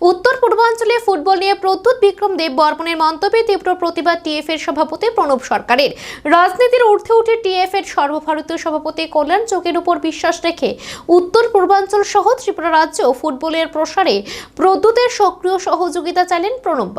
উত্তর পূর্বাঞ্চলে ফুটবল নিয়ে প্রদ্যুৎ বিক্রম দেব বর্মনের মন্তব্যে তীব্র প্রতিবাদ টিএফ এর সভাপতি প্রণব সরকারের। রাজনীতির ঊর্ধ্বে উঠে টিএফ এর সর্বভারতীয় সভাপতি কল্যাণ চোখের উপর বিশ্বাস রেখে উত্তর পূর্বাঞ্চল সহ ত্রিপুরা রাজ্য ফুটবলের প্রসারে প্রদ্যুতের সক্রিয় সহযোগিতা চাইলেন প্রণব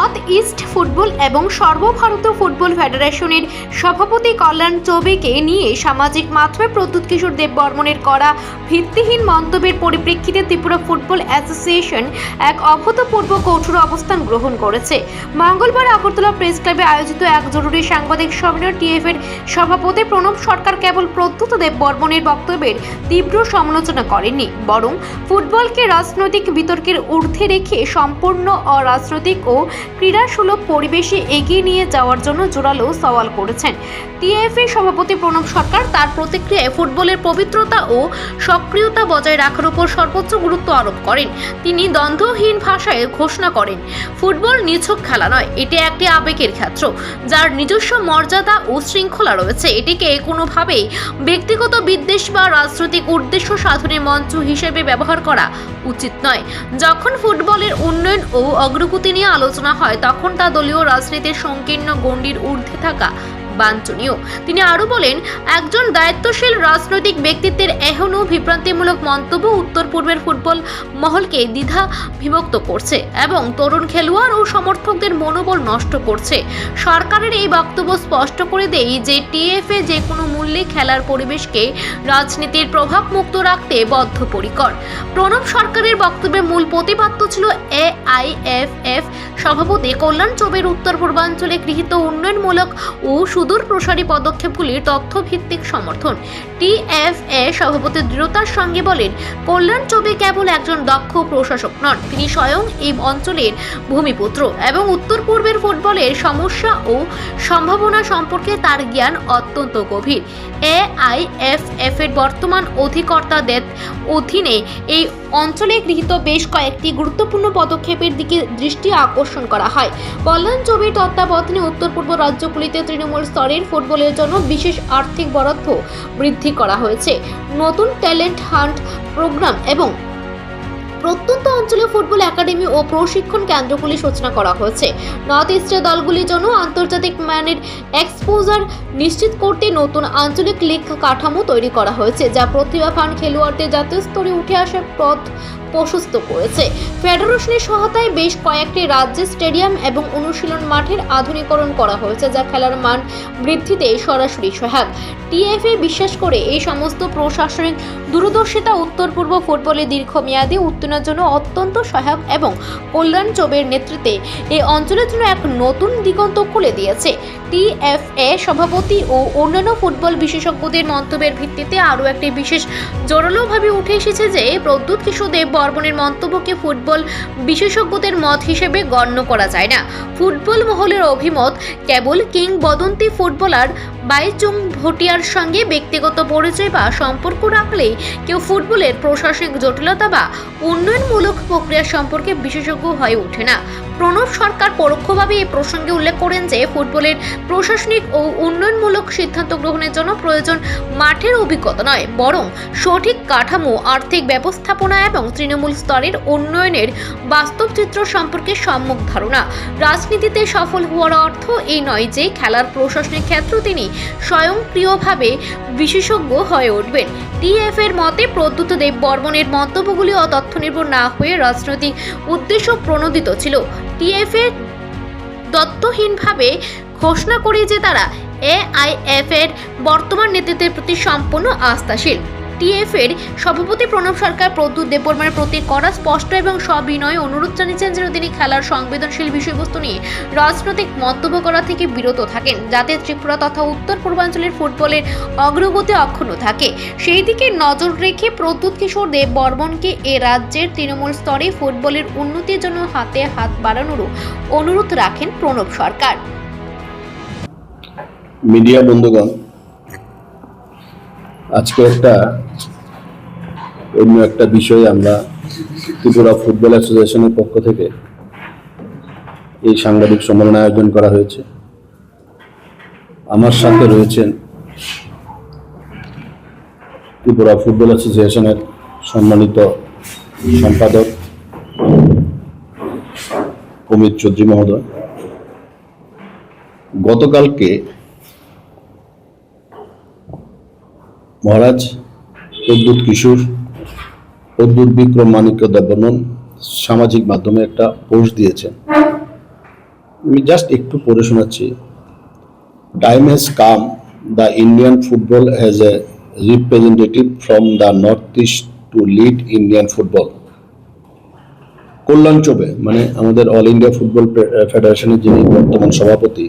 নর্থ ইস্ট ফুটবল এবং সর্বভারতীয় ফুটবল ফেডারেশনের সভাপতি কল্যাণ চৌবেকে নিয়ে সামাজিক মাধ্যমে প্রদ্যুৎ কিশোর দেব বর্মনের করা ভিত্তিহীন মন্তব্যের পরিপ্রেক্ষিতে ত্রিপুরা ফুটবল অ্যাসোসিয়েশন এক অভূতপূর্ব কঠোর অবস্থান গ্রহণ করেছে। মঙ্গলবার আগরতলা প্রেস ক্লাবে আয়োজিত এক জরুরি সাংবাদিক সম্মেলনে টিএফ এর সভাপতি প্রণব সরকার কেবল প্রদ্যুৎ দেব বর্মনের বক্তব্যের তীব্র সমালোচনা করেননি, বরং ফুটবলকে রাজনৈতিক বিতর্কের ঊর্ধ্বে রেখে সম্পূর্ণ অরাজনৈতিক ও ক্রীড়াসুলভ পরিবেশে এগিয়ে নিয়ে যাওয়ার জন্য জোরালো সওয়াল করেছেন। টিএফএ সভাপতি প্রণব সরকার তার প্রতিক্রিয়ায় ফুটবলের পবিত্রতা ও সক্রিয়তা বজায় রাখার উপর সর্বোচ্চ গুরুত্ব আরোপ করেন। তিনি দ্বন্দ্বহীন ভাষায় ঘোষণা করেন, ফুটবল নিছক খেলা নয়, এটি একটি আবেগের ক্ষেত্র, যার নিজস্ব মর্যাদা ও শৃঙ্খলা রয়েছে। এটিকে কোনোভাবেই ব্যক্তিগত বিদ্বেষ বা রাজনৈতিক উদ্দেশ্য সাধনের মঞ্চ হিসেবে ব্যবহার করা উচিত নয়। যখন ফুটবলের উন্নয়ন ও অগ্রগতি নিয়ে আলোচনা হয় তখন তা দলীয় রাজনীতির সংকীর্ণ গণ্ডির ঊর্ধ্বে থাকা বাঞ্ছনীয়। তিনি আরও বলেন, একজন দায়িত্বশীল রাজনৈতিক ব্যক্তিত্বের এহেন বিভ্রান্তিমূলক মন্তব্য উত্তর পূর্বের ফুটবল মহলকে দ্বিধা বিভক্ত করছে এবং তরুণ খেলোয়াড় ও সমর্থকদের মনোবল নষ্ট করছে। সরকারের এই বক্তব্য স্পষ্ট করে দেই যে, টিএফএ যে কোনো মূল্যে খেলার পরিবেশকে রাজনীতির প্রভাব মুক্ত রাখতে বদ্ধপরিকর। প্রণব সরকারের বক্তব্যের মূল প্রতিপাদ্য ছিল এআইএফএফ। সভাপতি কল্যাণ চৌবের উত্তর পূর্বাঞ্চলে গৃহীত উন্নয়নমূলক ও সুদূর প্রসারী পদক্ষেপগুলির তথ্যভিত্তিক সমর্থন। টিএফএ সভাপতি দৃঢ়তার সঙ্গে বলেন, কল্যাণ চৌবে কেবল একজন দক্ষ প্রশাসক নন, তিনি স্বয়ং এই অঞ্চলের ভূমিপুত্র এবং উত্তর পূর্বের ফুটবলের সমস্যা ও সম্ভাবনা সম্পর্কে তার জ্ঞান অত্যন্ত গভীর। এআইএফএফ এর বর্তমান অধিকর্তাদের অধীনে এই অঞ্চলে গৃহীত বেশ কয়েকটি গুরুত্বপূর্ণ পদক্ষেপের দিকে দৃষ্টি আকর্ষণ করা হয়। কল্যাণ চৌবের তত্ত্বাবধানে উত্তর পূর্ব রাজ্যগুলিতে তৃণমূল স্তরের ফুটবলের জন্য বিশেষ আর্থিক বরাদ্দ বৃদ্ধি করা হয়েছে। নতুন ট্যালেন্ট হান্ট প্রোগ্রাম এবং প্রত্যন্ত অঞ্চলে ফুটবল একাডেমি ও প্রশিক্ষণ কেন্দ্রগুলি সূচনা করা হয়েছে। নর্থ ইস্টের দলগুলির জন্য আন্তর্জাতিক মানের এক্সপোজার নিশ্চিত করতে নতুন আঞ্চলিক লীগ কাঠামো তৈরি করা হয়েছে, যা প্রতিভাবান খেলোয়াড়দের জাতীয় স্তরে উঠে আসার পথ প্রশস্ত করেছে। ফেডারেশনের সহায়তায় বেশ কয়েকটি রাজ্যে স্টেডিয়াম এবং অনুশীলন মাঠের আধুনিকরণ করা হয়েছে, যা খেলার মান বৃদ্ধিতে সরাসরি সহায়ক। টিএফএ বিশ্বাস করে এই সমস্ত প্রশাসনিক দূরদর্শিতা উত্তর পূর্ব ফুটবলে দীর্ঘমেয়াদী উত্তরণের জন্য অত্যন্ত সহায়ক এবং কল্যাণ চোবের নেতৃত্বে এই অঞ্চলের জন্য এক নতুন দিগন্ত খুলে দিয়েছে। টিএফএ সভাপতি ও অন্যান্য ফুটবল বিশেষজ্ঞদের মন্তব্যের ভিত্তিতে আরও একটি বিশেষ জোরালোভাবে উঠে এসেছে যে প্রদ্যুৎ কিশোর দেব বর্মনের মন্তব্যকে ফুটবল বিশেষজ্ঞদের মত হিসেবে গণ্য করা যায় না। ফুটবল মহলের অভিমত, কেবল কিংবদন্তি ফুটবলার বাইচুং ভুটিয়ার সঙ্গে ব্যক্তিগত পরিচয় বা সম্পর্ক রাখলেই কেউ ফুটবলের প্রশাসনিক জটিলতা বা উন্নয়নমূলক প্রক্রিয়া সম্পর্কে বিশেষজ্ঞ হয়ে ওঠে না। প্রণব সরকার পরোক্ষভাবে এই প্রসঙ্গে উল্লেখ করেন যে ফুটবলের প্রশাসনিক ও উন্নয়নমূলক সিদ্ধান্ত গ্রহণের জন্য প্রয়োজন মাঠের অভিজ্ঞতা নয়, বরং সঠিক কাঠামো, আর্থিক ব্যবস্থাপনা এবং তৃণমূল স্তরের উন্নয়নের বাস্তব চিত্র সম্পর্কে সম্যক ধারণা। রাজনীতিতে সফল হওয়ার অর্থ এই নয় যে খেলার প্রশাসনিক ক্ষেত্র তিনি স্বয়ংক্রিয়ভাবে বিশেষজ্ঞ হয়ে উঠবেন। টিএফ এর মতে প্রদ্যুত দেব বর্মনের মন্তব্যগুলি অতথ্যনির্ভর না হয়ে রাজনৈতিক উদ্দেশ্য প্রণোদিত ছিল। টিএফ এর দত্তহীনভাবে ঘোষণা করে যে তারা এআইএফ এর বর্তমান নেতৃত্বের প্রতি সম্পূর্ণ আস্থাশীল। টিএফ এর সভাপতি প্রণব সরকার প্রদ্যুৎ দেববর্মার প্রতি করা স্পষ্ট এবং সবিনয় অনুরোধ জানিয়েছেন যেন তিনি খেলার সংবেদনশীল বিষয়বস্তু নিয়ে রাজনৈতিক মন্তব্য করা থেকে বিরত থাকেন, যাতে ত্রিপুরা তথা উত্তর পূর্বাঞ্চলের ফুটবলের অগ্রগতি অক্ষুণ্ণ থাকে। সেই দিকে নজর রেখে প্রদ্যুৎ কিশোর দেব বর্মনকে এ রাজ্যের তৃণমূল স্তরে ফুটবলের উন্নতির জন্য হাতে হাত বাড়ানোরও অনুরোধ রাখেন প্রণব সরকার। মিডিয়া বন্ধুগণ, আজকে একটা অন্য একটা বিষয়ে আমরা ত্রিপুরা ফুটবল অ্যাসোসিয়েশনের পক্ষ থেকে এই সাংবাদিক সম্মেলন আয়োজন করা হয়েছে। আমার সাথে রয়েছেন ত্রিপুরা ফুটবল অ্যাসোসিয়েশনের সম্মানিত সম্পাদক অমিত চৌধুরী মহোদয়। গতকালকে মহারাজ প্রদ্যুৎ কিশোর প্রদ্যুৎ বিক্রম মাণিক্য দেববর্মন সামাজিক মাধ্যমে একটা পোস্ট দিয়েছেন। আমি জাস্ট একটু পড়ে শোনাচ্ছি। Time come the Indian football football a representative from the north east to lead Indian football Kalyan Chaubey মানে আমাদের অল ইন্ডিয়া ফুটবল ফেডারেশনের যিনি বর্তমান সভাপতি,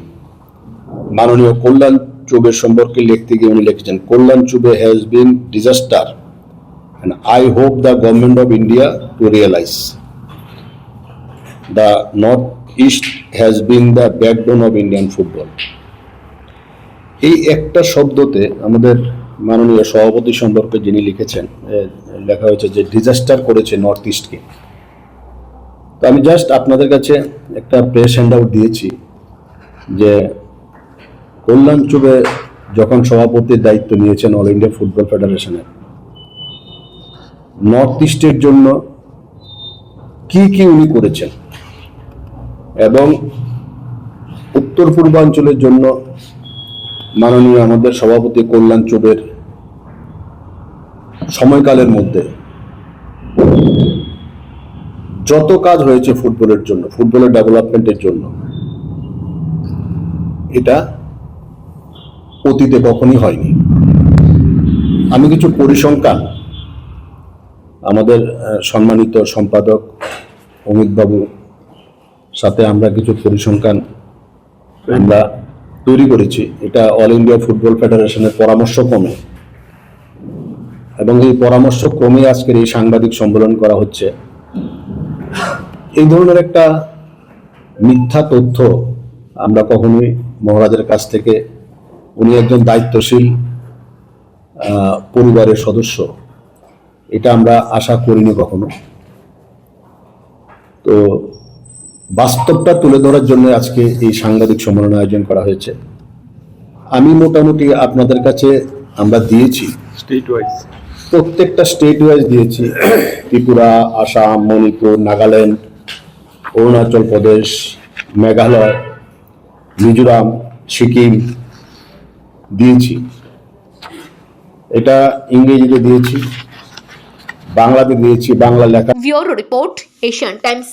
মাননীয় কল্যাণ চুবে সম্পর্কে লিখতে গিয়ে উনি লিখেছেন, Kalyan Chaubey has been disaster I hope the government of India to realise the north east has been the backbone of Indian football এই একটা শব্দতে আমাদের মাননীয় সভাপতি সম্পর্কে যিনি লিখেছেন লেখা হয়েছে যে ডিজাস্টার করেছে নর্থ ইস্টকে তো আমি জাস্ট আপনাদের কাছে একটা প্রেস হ্যান্ড আউট দিয়েছি যে কল্যাণ চুবে যখন সভাপতির দায়িত্ব নিয়েছেন অল ইন্ডিয়া ফুটবল ফেডারেশনের নর্থ ইস্টের জন্য কি কি উনি করেছেন? এবং উত্তর পূর্বাঞ্চলের জন্য মাননীয় আমাদের সভাপতি কল্যাণ চোবের সময়কালের মধ্যে যত কাজ হয়েছে ফুটবলের জন্য, ফুটবলের ডেভেলপমেন্টের জন্য, এটা অতীতে কখনই হয়নি। আমি কিছু পরিসংখ্যান আমাদের সম্মানিত সম্পাদক অমিত বাবু সাথে আমরা কিছু পরিসংখ্যান আমরা তৈরি করেছি। এটা অল ইন্ডিয়া ফুটবল ফেডারেশনের পরামর্শ ক্রমে। এবং এই পরামর্শ ক্রমে আজকের এই সাংবাদিক সম্মেলন করা হচ্ছে। এই ধরনের একটা মিথ্যা তথ্য আমরা কখনোই মহারাজের কাছ থেকে উনি একজন দায়িত্বশীল পরিবারের সদস্য। এটা আমরা আশা করিনি কখনো। তো বাস্তবটা তুলে ধরার জন্য আজকে এই সাংবাদিক সম্মেলন আয়োজন করা হয়েছে। আমি মোটামুটি আপনাদের কাছে আমরা দিয়েছি। স্টেট ওয়াইজ প্রত্যেকটা স্টেট ওয়াইজ দিয়েছি। ত্রিপুরা আসাম মণিপুর নাগাল্যান্ড অরুণাচল প্রদেশ মেঘালয় মিজোরাম সিকিম দিয়েছি। এটা ইংরেজিতে দিয়েছি বাংলাতে দিয়েছি বাংলা লেখা। Report Asian Times.